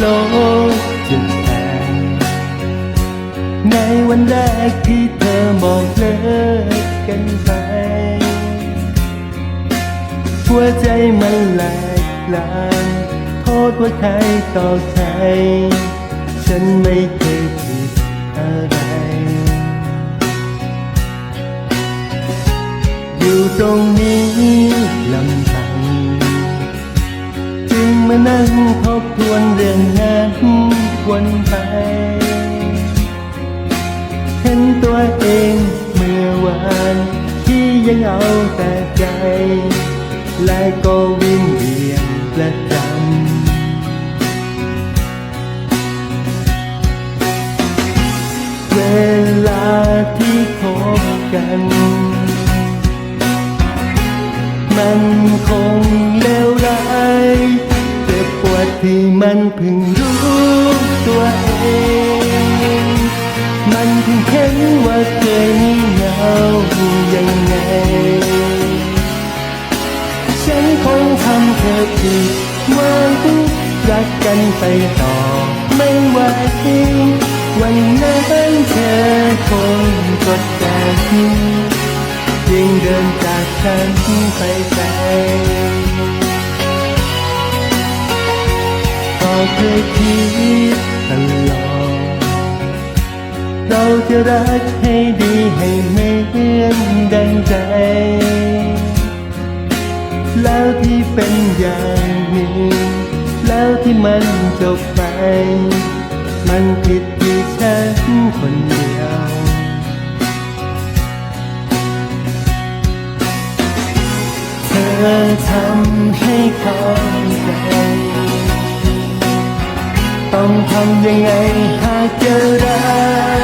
โลกจะแตกในวันแรกที่เธอบอกเลิกกันไปหัวใจมันแหลกลานโทษว่าใครต่อใครฉันไม่เคยผิดอะไร อยู่ตรงนี้ลำ นั่งทบทวนเรื่องนั้นวนไป เห็นตัวเองเมื่อวานที่ยังเอาแต่ใจ และก็วิ่งเวียนประจำเวลาที่พบกัน มันคงเลว มันเพิ่งรู้ตัวเอง มันเพิ่งเห็นว่าเคยมีเหงายังไง ฉันคงทำเธอผิดหวังรักกันไปต่อไม่ไหววันนั้นเธอคงกดดันยิ่งเดินจากฉันไปไกล เคยคิดตลอด เราจะรักให้ดีให้ไม่เหมือนดังใจ แล้วที่เป็นอย่างนี้แล้วที่มันจบไป มันผิดที่ฉันคนเดียว เธอทำให้เขา ต้องทำยังไงหากจะรั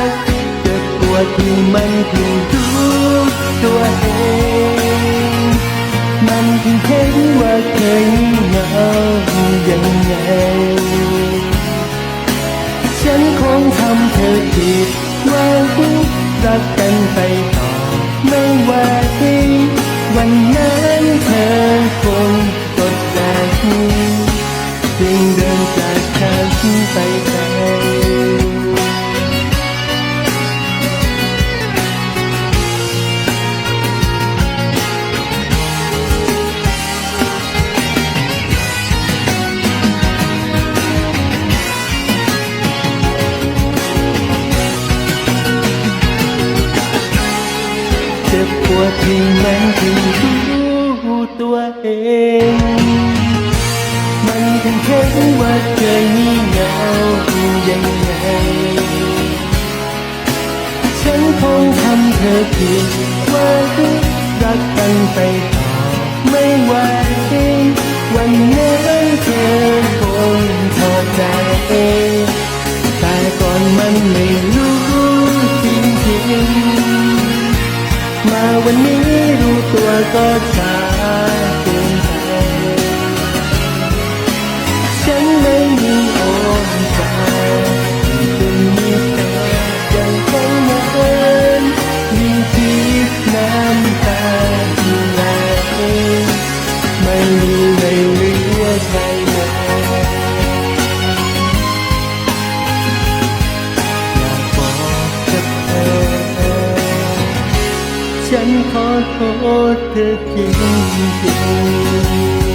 กเจ็บปวดที่มันถึงรู้ตัวเอง มันถึงเห็นว่าเคยเหงายังไง ฉันคงทำเธอผิดหวังรักกัน ฉันไปไกลเจ็บปวดที่มั ยังไง ฉันคงทำเธอผิดว่ารักกันไปต่อไม่ว่าวันนั้เธอคงพอใจแต่ก่อนมันไม่รู้จริงๆมาวันนี้รู้ตัวก็ช้า ฉันขอโทษเธอจริงๆ